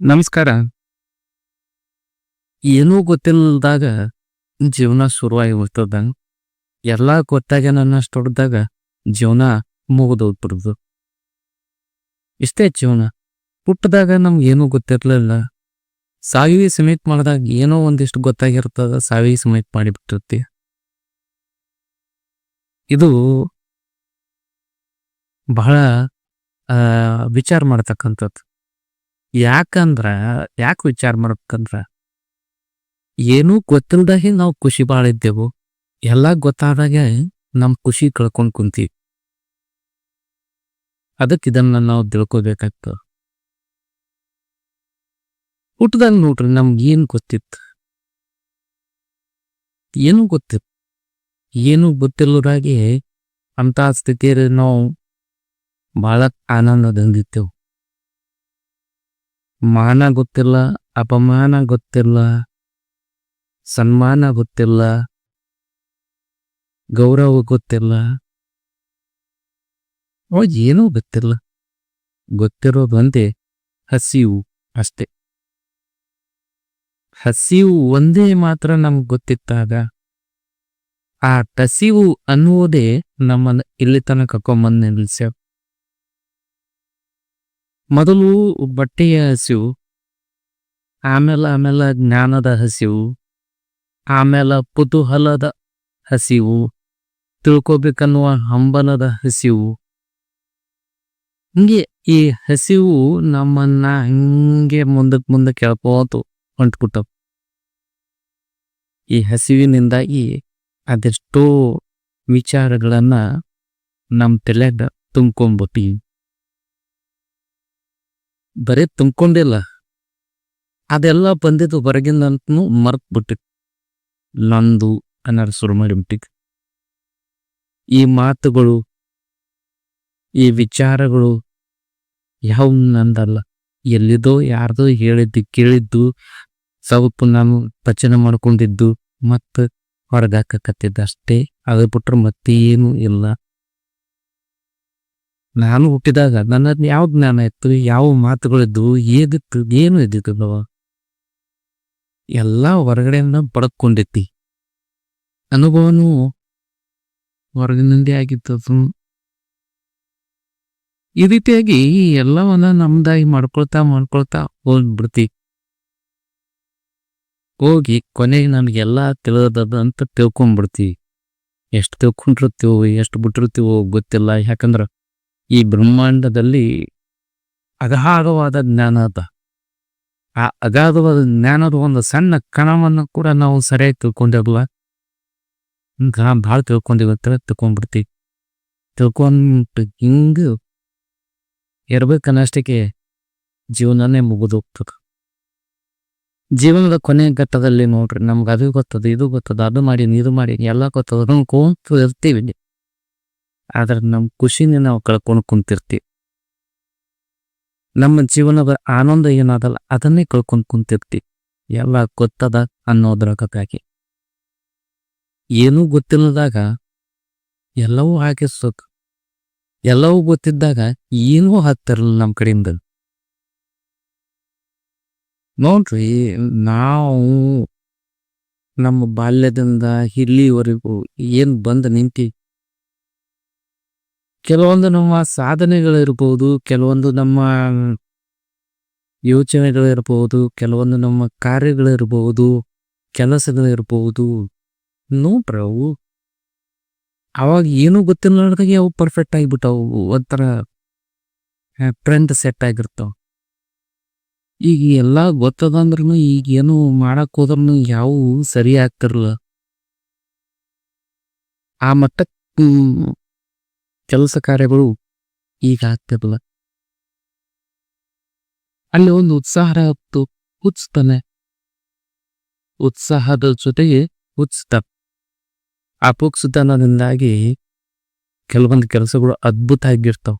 ನಮಸ್ಕಾರ. ಏನೂ ಗೊತ್ತಿಲ್ಲದಾಗ ಜೀವನ ಶುರುವಾಗಿ ಹೋಗ್ತದ ಎಲ್ಲ ಗೊತ್ತಾಗ ನನ್ನ ಹೊಡೆದಾಗ ಜೀವನ ಮುಗಿದೋಗ್ಬಿಡ್ದು. ಇಷ್ಟೇ ಜೀವನ. ಹುಟ್ಟಿದಾಗ ನಮ್ಗೆ ಏನೂ ಗೊತ್ತಿರಲಿಲ್ಲ. ಸಾವಿಗೆ ಸಮೇತ ಮಾಡಿದಾಗ ಏನೋ ಒಂದಿಷ್ಟು ಗೊತ್ತಾಗಿರ್ತದ, ಸಾವಿಗೆ ಸಮೇತ ಮಾಡಿಬಿಟ್ಟಿರ್ತಿ. ಇದು ಬಹಳ ವಿಚಾರ ಮಾಡ್ತಕ್ಕಂಥದ್ದು. ಯಾಕಂದ್ರ, ಯಾಕೆ ವಿಚಾರ ಮಾಡ್ಬೇಕಂದ್ರ, ಏನೂ ಗೊತ್ತಿಲ್ದಾಗೆ ನಾವು ಖುಷಿ ಭಾಳ ಇದ್ದೆವು. ಎಲ್ಲ ಗೊತ್ತಾದಾಗ ನಮ್ ಖುಷಿ ಕಳ್ಕೊಂಡ್ ಕುಂತೀವಿ. ಅದಕ್ಕೆ ಇದನ್ನ ನಾವು ತಿಳ್ಕೊಬೇಕಾಗ್ತದ. ಹುಟ್ಟದಾಗ ನೋಡ್ರಿ, ನಮ್ಗೆ ಏನು ಗೊತ್ತಿತ್ತು? ಏನು ಗೊತ್ತಿತ್ತು ಏನು ಗೊತ್ತಿಲ್ಲದಾಗೆ ಅಂತ ಸ್ಥಿತಿಯಲ್ಲಿ ನಾವು ಬಹಳ ಆನಂದದಿಂದಿದ್ದೆವು ಮಾನ ಗೊತ್ತಿಲ್ಲ, ಅಪಮಾನ ಗೊತ್ತಿಲ್ಲ, ಸನ್ಮಾನ ಗೊತ್ತಿಲ್ಲ, ಗೌರವ ಗೊತ್ತಿಲ್ಲ. ಏನೂ ಗೊತ್ತಿಲ್ಲ. ಗೊತ್ತಿರೋದು ಒಂದೇ, ಹಸಿವು ಅಷ್ಟೆ. ಹಸಿವು ಒಂದೇ ಮಾತ್ರ ನಮ್ಗೆ ಗೊತ್ತಿತ್ತಾಗ. ಆ ಟಸಿವು ಅನ್ನುವುದೇ ನಮ್ಮನ್ನು ಇಲ್ಲಿ ತನಕ ಕರ್ಕೊಂಬಂದ್ ನಿಲ್ಸ್ಯಾವ ಮೊದಲು ಬಟ್ಟೆಯ ಹಸಿವು, ಆಮೇಲೆ ಆಮೇಲೆ ಜ್ಞಾನದ ಹಸಿವು, ಆಮೇಲೆ ಕುತೂಹಲದ ಹಸಿವು, ತಿಳ್ಕೊಬೇಕನ್ನುವ ಹಂಬಲದ ಹಸಿವು. ಹಿಂಗೆ ಈ ಹಸಿವು ನಮ್ಮನ್ನ ಹಿಂಗೆ ಮುಂದಕ್ಕೆ ಮುಂದಕ್ಕೆ ಕೆಳ್ಕೋತು ಹೊಂಟ್ಬಿಟ್ಟವು ಈ ಹಸಿವಿನಿಂದಾಗಿ ಅದೆಷ್ಟೋ ವಿಚಾರಗಳನ್ನ ನಮ್ಮ ತಲೆಯಾಗ ತುಂಬ್ಕೊಂಡ್ಬಿಟ್ಟಿವಿ ಬರೀ ತುಂಬಿಕೊಂಡಿಲ್ಲ. ಅದೆಲ್ಲ ಬಂದಿದ್ದು ಹೊರಗಿಂದಂತೂ ಮರ್ತ್ ಬಿಟ್ಟಿತ್ತು ನಂದು ಅನ್ನೋದು ಶುರು ಮಾಡಿಬಿಟ್ಟಿತ್ತು. ಈ ಮಾತುಗಳು, ಈ ವಿಚಾರಗಳು ಯಾವ ನಂದಲ್ಲ. ಎಲ್ಲಿದೋ ಯಾರ್ದೋ ಹೇಳಿದ್ದು, ಕೇಳಿದ್ದು ಸ್ವಲ್ಪ ನಾನು ಪಚನೆ ಮಾಡ್ಕೊಂಡಿದ್ದು, ಮತ್ತು ಹೊರಗಾಕತ್ತಿದ್ದ ಅಷ್ಟೇ ಅದು ಬಿಟ್ರೆ ಮತ್ತೇನು ಇಲ್ಲ. ನಾನು ಹುಟ್ಟಿದಾಗ ನನ್ನ ಯಾವ ಜ್ಞಾನ ಇತ್ತು? ಯಾವ ಮಾತುಗಳಿದ್ವು ಏದಿತ್ತು? ಏನು ಇದ್ದಿದ್ದವ ಎಲ್ಲ ಹೊರಗಡೆಯಿಂದ ಪಡ್ಕೊಂಡಿತ್ತಿ ಅನುಭವನೂ ಹೊರಗಿನಿಂದೇ ಆಗಿತ್ತು ಈ ರೀತಿಯಾಗಿ ಎಲ್ಲವನ್ನ ನಮ್ದಾಗಿ ಮಾಡ್ಕೊಳ್ತಾ ಮಾಡ್ಕೊಳ್ತಾ ಹೋಗ್ಬಿಡ್ತಿ. ಹೋಗಿ ಕೊನೆಗೆ ನನ್ಗೆಲ್ಲ ತಿಳಿದದ ಅಂತ ತಿಳ್ಕೊಂಡ್ಬಿಡ್ತೀವಿ ಎಷ್ಟು ತಿಳ್ಕೊಂಡಿರ್ತೀವೋ, ಎಷ್ಟು ಬಿಟ್ಟಿರ್ತೀವೋ ಗೊತ್ತಿಲ್ಲ. ಯಾಕಂದ್ರ ಈ ಬ್ರಹ್ಮಾಂಡದಲ್ಲಿ ಅಗಾಧವಾದ ಜ್ಞಾನ ಅದ. ಆ ಅಗಾಧವಾದ ಜ್ಞಾನದ ಒಂದು ಸಣ್ಣ ಕಣವನ್ನು ಕೂಡ ನಾವು ಸರಿಯಾಗಿ ತಿಳ್ಕೊಂಡಿರಲ್ಲ ಹಂಗ ಭಾಳ ತಿಳ್ಕೊಂಡಿವ ಅಂತ ತಿಳ್ಕೊಂಡ್ಬಿಡ್ತೀವಿ ತಿಳ್ಕೊಂಡ್ ಹಿಂಗ ಇರ್ಬೇಕನ್ನಷ್ಟಕ್ಕೆ ಜೀವನನೇ ಮುಗಿದು ಹೋಗ್ತದ ಜೀವನದ ಕೊನೆ ಘಟ್ಟದಲ್ಲಿ ನೋಡ್ರಿ, ನಮ್ಗೆ ಅದು ಗೊತ್ತದ, ಇದು ಗೊತ್ತದ, ಅದು ಮಾಡಿ, ಇದು ಮಾಡಿ, ಎಲ್ಲ ಗೊತ್ತದ ಅನ್ಕೊಂತ ಇರ್ತೀವಿ. ಆದ್ರೆ ನಮ್ಮ ಖುಷಿನೇ ನಾವು ಕಳ್ಕೊಂಡು ಕುಂತಿರ್ತೀವಿ. ನಮ್ಮ ಜೀವನದ ಆನಂದ ಏನಾದಲ್ಲ ಅದನ್ನೇ ಕಳ್ಕೊಂಡು ಕುಂತಿರ್ತಿ ಎಲ್ಲ ಗೊತ್ತದ ಅನ್ನೋದ್ರಗಾಗಿ ಏನೂ ಗೊತ್ತಿಲ್ಲದಾಗ ಎಲ್ಲವೂ ಹಾಗೆ ಸುಖ. ಎಲ್ಲವೂ ಗೊತ್ತಿದ್ದಾಗ ಏನೂ ಹತ್ತಿರಲಿಲ್ಲ ನಮ್ಮ ಕಡೆಯಿಂದ. ನೋಡ್ರಿ, ನಾವು ನಮ್ಮ ಬಾಲ್ಯದಿಂದ ಇಲ್ಲಿವರೆಗೂ ಏನು ಬಂದು ನಿಂತಿ ಕೆಲವೊಂದು ನಮ್ಮ ಸಾಧನೆಗಳಿರ್ಬೋದು, ಕೆಲವೊಂದು ನಮ್ಮ ಯೋಚನೆಗಳಿರ್ಬೋದು, ಕೆಲವೊಂದು ನಮ್ಮ ಕಾರ್ಯಗಳಿರ್ಬೋದು, ಕೆಲಸಗಳಿರ್ಬೋದು. ನೋಡ್ರಿ ಅವು ಅವಾಗ ಏನೂ ಗೊತ್ತಿಲ್ಲದಾಗ ಅವು ಪರ್ಫೆಕ್ಟ್ ಆಗಿಬಿಟ್ಟವು. ಒಂಥರ ಟ್ರೆಂಡ್ ಸೆಟ್ ಆಗಿರ್ತಾವ. ಈಗ ಎಲ್ಲ ಗೊತ್ತದಂದ್ರೂ ಈಗ ಏನು ಮಾಡಕ್ ಹೋದ್ರೂ ಯಾವೂ ಸರಿ ಆಗ್ತಿರಲ್ಲ ಆ ಮಟ್ಟಕ್ಕೆ ಕೆಲಸ ಕಾರ್ಯಗಳು ಈಗ ಆಗ್ತಿರಲ್ಲ ಅಲ್ಲಿ ಒಂದು ಉತ್ಸಾಹ ಹೊತ್ತು ಹುಚ್ತಾನೆ ಉತ್ಸಾಹದ ಜೊತೆಗೆ ಹುಚ್ತ ಅಪುಕ್ಸುತನದಿಂದಾಗಿ ಕೆಲವೊಂದು ಕೆಲಸಗಳು ಅದ್ಭುತ ಆಗಿರ್ತಾವ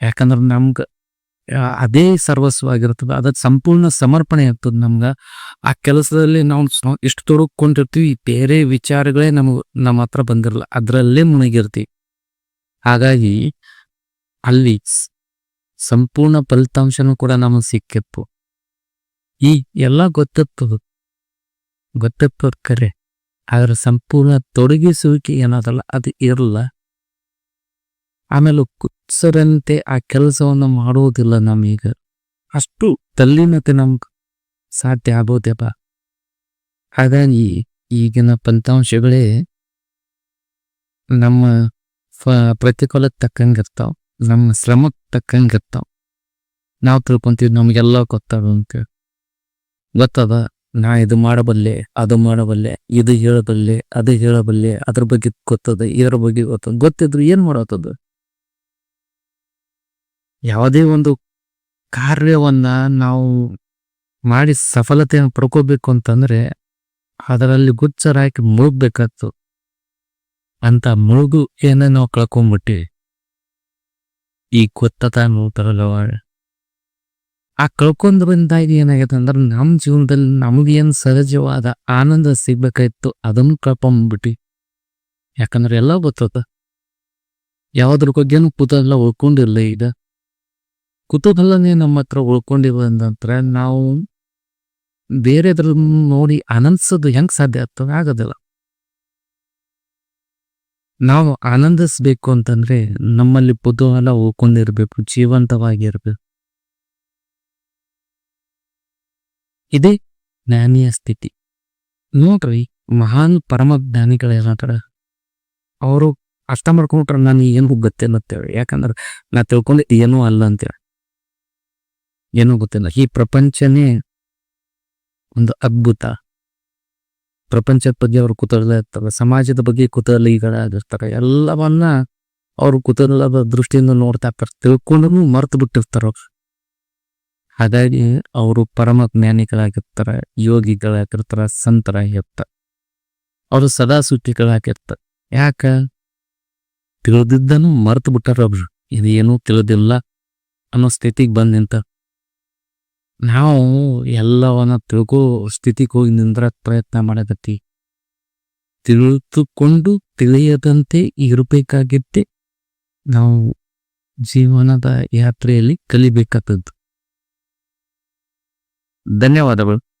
ಯಾಕಂದ್ರೆ ನಮ್ಗ ಅದೇ ಸರ್ವಸ್ವವಾಗಿರ್ತದೆ. ಅದಕ್ಕೆ ಸಂಪೂರ್ಣ ಸಮರ್ಪಣೆ ಆಗ್ತದೆ ನಮ್ಗ. ಆ ಕೆಲಸದಲ್ಲಿ ನಾವು ಎಷ್ಟು ತೊಡಕೊಂಡಿರ್ತೀವಿ ಬೇರೆ ವಿಚಾರಗಳೇ ನಮ್ಗ ನಮ್ಮ ಹತ್ರ ಬಂದಿರಲ್ಲ, ಅದರಲ್ಲೇ ಮುಳುಗಿರ್ತೀವಿ ಹಾಗಾಗಿ ಅಲ್ಲಿ ಸಂಪೂರ್ಣ ಫಲಿತಾಂಶನೂ ಕೂಡ ನಮಗೆ ಸಿಕ್ಕಿತ್ತು. ಈ ಎಲ್ಲ ಗೊತ್ತಿರ್ತದ. ಗೊತ್ತಿರ್ತದ ಕರೆ. ಆದ್ರೆ ಸಂಪೂರ್ಣ ತೊಡಗಿಸುವಿಕೆ ಏನಾದಲ್ಲ ಅದು ಇರಲ್ಲ. ಆಮೇಲೆ ಕುತ್ಸರಂತೆ ಆ ಕೆಲಸವನ್ನು ಮಾಡುವುದಿಲ್ಲ ನಮೀಗ. ಅಷ್ಟು ತಲ್ಲಿನತೆ ನಮ್ಗೆ ಸಾಧ್ಯ ಆಗೋದೆಪ್ಪ ಹಾಗಾಗಿ ಈಗಿನ ಫಲಿತಾಂಶಗಳೇ ನಮ್ಮ ಫ ಪ್ರತಿಫಲಕ್ಕೆ ತಕ್ಕಂಗಿರ್ತಾವ, ನಮ್ಮ ಶ್ರಮಕ್ಕೆ ತಕ್ಕಂಗಿರ್ತಾವ. ನಾವು ತಿಳ್ಕೊಂತೀವಿ ನಮಗೆಲ್ಲ ಗೊತ್ತಾಗ ಗೊತ್ತದ? ನಾ ಇದು ಮಾಡಬಲ್ಲೆ, ಅದು ಮಾಡಬಲ್ಲೆ, ಇದು ಹೇಳಬಲ್ಲೆ, ಅದು ಹೇಳಬಲ್ಲೆ, ಅದ್ರ ಬಗ್ಗೆ ಗೊತ್ತದ? ಇದರ ಬಗ್ಗೆ ಗೊತ್ತದ ಗೊತ್ತಿದ್ರು ಏನ್ ಮಾಡತ್ತದ ಯಾವುದೇ ಒಂದು ಕಾರ್ಯವನ್ನ ನಾವು ಮಾಡಿ ಸಫಲತೆಯನ್ನು ಪಡ್ಕೋಬೇಕು ಅಂತಂದ್ರೆ ಅದರಲ್ಲಿ ಗುಚ್ಚರಾಕಿ ಮುಳುಗ್ಬೇಕಾಯ್ತು ಅಂತ ಮುಳುಗು ಏನೇ ನಾವು ಕಳ್ಕೊಂಡ್ಬಿಟ್ಟಿವಿ ಈ ಗೊತ್ತತ ನೋಡ್ತಾರಲ್ಲ ಆ ಕಳ್ಕೊಂಡ್ರಿಂದಾಗಿ ಏನಾಗೈತೆ ಅಂದ್ರೆ ನಮ್ಮ ಜೀವನದಲ್ಲಿ ನಮಗೇನು ಸಹಜವಾದ ಆನಂದ ಸಿಗ್ಬೇಕಾಯ್ತು, ಅದನ್ನು ಕಳ್ಕೊಂಡ್ಬಿಟ್ಟಿ ಯಾಕಂದ್ರೆ ಎಲ್ಲ ಗೊತ್ತದ. ಯಾವ್ದ್ರ ಬಗ್ಗೆನೂ ಎಲ್ಲ ಉಳ್ಕೊಂಡಿರ್ಲಿ ಈಗ. ಕುತೂಹಲನೇ ನಮ್ಮ ಹತ್ರ ಉಳ್ಕೊಂಡಿವ ನಂತರ ನಾವು ಬೇರೆದ್ರ ನೋಡಿ ಆನಂದಿಸೋದು ಹೆಂಗ್ ಸಾಧ್ಯ ಆಗ್ತದೆ? ಆಗೋದಿಲ್ಲ. ನಾವು ಆನಂದಿಸ್ಬೇಕು ಅಂತಂದ್ರೆ ನಮ್ಮಲ್ಲಿ ಕುತೂಹಲ ಉಳ್ಕೊಂಡಿರ್ಬೇಕು, ಜೀವಂತವಾಗಿರ್ಬೇಕು. ಇದೇ ಜ್ಞಾನಿಯ ಸ್ಥಿತಿ. ನೋಡ್ರಿ, ಮಹಾನ್ ಪರಮ ಜ್ಞಾನಿಗಳು ಅವರು ಅರ್ಥ ಮಾಡ್ಕೊಂಡ್ರೆ ನಾನು ಏನು ಗೊತ್ತಿಲ್ಲ ಅಂತೇಳಿ ಯಾಕಂದ್ರೆ ನಾ ತಿಳ್ಕೊಂಡಿದ್ದು ಏನೂ ಅಲ್ಲ ಅಂತೇಳಿ ಏನೂ ಗೊತ್ತಿಲ್ಲ. ಈ ಪ್ರಪಂಚನೇ ಒಂದು ಅದ್ಭುತ. ಪ್ರಪಂಚದ ಬಗ್ಗೆ ಅವರು ಕುತೂಹಲ ಇರ್ತಾರೆ. ಸಮಾಜದ ಬಗ್ಗೆ ಕುತೂಹಲಿಗಳಾಗಿರ್ತಾರೆ ಎಲ್ಲವನ್ನ ಅವರು ಕುತೂಹಲದ ದೃಷ್ಟಿಯಿಂದ ನೋಡ್ತಾ ಇರ್ತಾರೆ. ತಿಳ್ಕೊಂಡು ಮರ್ತು ಬಿಟ್ಟಿರ್ತಾರ ಹಾಗಾಗಿ ಅವರು ಪರಮ ಜ್ಞಾನಿಗಳಾಗಿರ್ತಾರೆ. ಯೋಗಿಗಳಾಗಿರ್ತಾರ. ಸಂತರಾಗಿರ್ತಾರೆ. ಅವರು ಸದಾ ಸುದ್ದಿಗಳಾಗಿರ್ತಾರೆ. ಯಾಕ? ತಿಳಿದಿದ್ದನು ಮರ್ತು ಬಿಟ್ಟಾರ ಒಬ್ರು ಇದೇನೂ ತಿಳಿದಿಲ್ಲ ಅನ್ನೋ ಸ್ಥಿತಿಗೆ ನಿಂತ ನಾವು ಎಲ್ಲವನ್ನ ತಿಳ್ಕೋ ಸ್ಥಿತಿಗೆ ಹೋಗಿ ನಿಂದ್ರ ಪ್ರಯತ್ನ ಮಾಡಕತ್ತಿ. ತಿಳಿದುಕೊಂಡು ತಿಳಿಯದಂತೆ ಇರಬೇಕಾಗಿದ್ದೆ. ನಾವು ಜೀವನದ ಯಾತ್ರೆಯಲ್ಲಿ ಕಲಿಬೇಕಾದದ್ದು. ಧನ್ಯವಾದಗಳು.